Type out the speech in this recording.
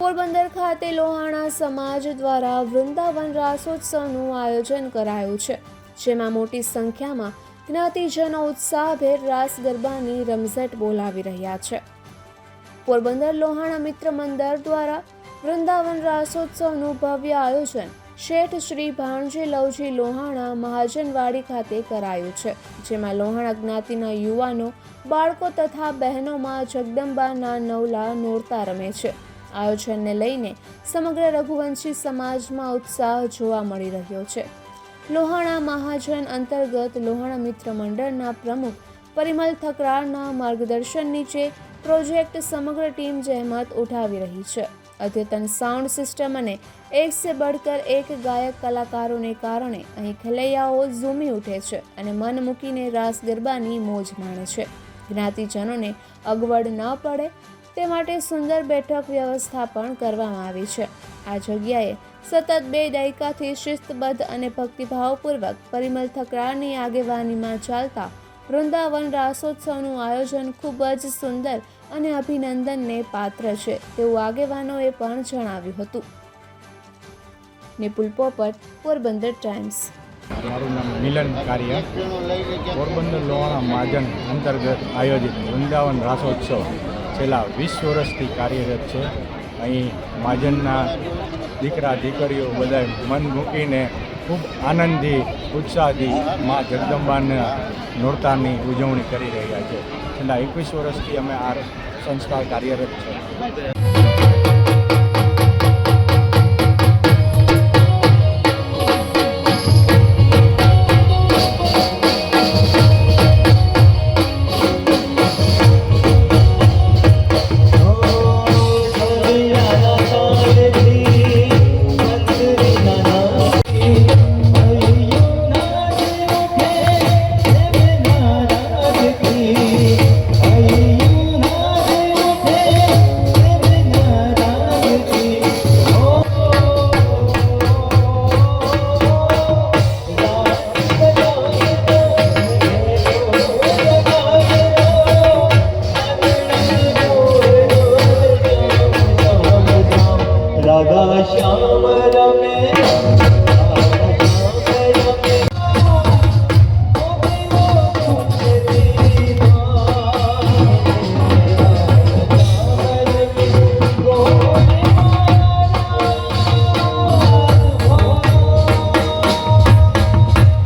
પોરબંદર ખાતે લોહાણા સમાજ દ્વારા વૃંદાવન રાસોત્સવનું આયોજન કરાયું છે, જેમાં મોટી સંખ્યામાં જ્ઞાતિજનો ઉત્સાહભેર રાસ ગરબાની રમઝટ બોલાવી રહ્યા છે. પોરબંદર લોહાણા મિત્ર મંડળ દ્વારા વૃંદાવન રાસોત્સવનું ભવ્ય આયોજન શેઠ શ્રી ભાણજી લવજી લોહાણા મહાજનવાડી ખાતે કરાયું છે, જેમાં લોહાણા જ્ઞાતિના યુવાનો, બાળકો તથા બહેનોમાં જગદંબાના નવલા નોરતા રમે છે. આયોજનને લઈને સમગ્ર રઘુવંશી સમાજમાં ઉત્સાહ જોવા મળી રહ્યો છે. લોહાણા મહાજન અંતર્ગત લોહાણા મિત્ર મંડળના પ્રમુખ પરિમલ થકરારના માર્ગદર્શન નીચે પ્રોજેક્ટ સમગ્ર ટીમ જહેમત ઉઠાવી રહી છે. અદ્યતન સાઉન્ડ સિસ્ટમ અને એક સે બઢકર એક ગાયક કલાકારોને કારણે અહીં ખેલૈયાઓ ઝૂમી ઉઠે છે અને મન મૂકીને રાસ ગરબાની મોજ માણે છે. જ્ઞાતિજનોને અગવડ ન પડે તે માટે સુંદર બેઠક વ્યવસ્થા પણ કરવામાં આવી છે. આ જગ્યાએ સતત બે દાયકાથી શિસ્તબદ્ધ અને ભક્તિભાવપૂર્વક પરિમલ થકરારની આગેવાનીમાં ચાલતા વૃંદાવન રાસોત્સવનું આયોજન ખૂબ જ સુંદર અને અભિનંદનને પાત્ર છે તેવું આગેવાનોએ પણ જણાવ્યું હતું. નિપુલ પોપટ, પોરબંદર ટાઈમ્સ. મારું નામ મિલન કાર્ય. પોરબંદર લોહાણા મહાજન અંતર્ગત આયોજિત વૃંદાવન રાસોત્સવ. છેલ્લા વીસ વર્ષથી કાર્યરત છે. અહીં મહાજનના દીકરા, દીકરીઓ બધા મન મૂકીને ખૂબ આનંદથી, ઉત્સાહથી મા જગદંબાના નોરતાની ઉજવણી કરી રહ્યા છે. છેલ્લા એકવીસ વર્ષથી અમે આ સંસ્કાર કાર્યરત છે. Dada Shyam Rame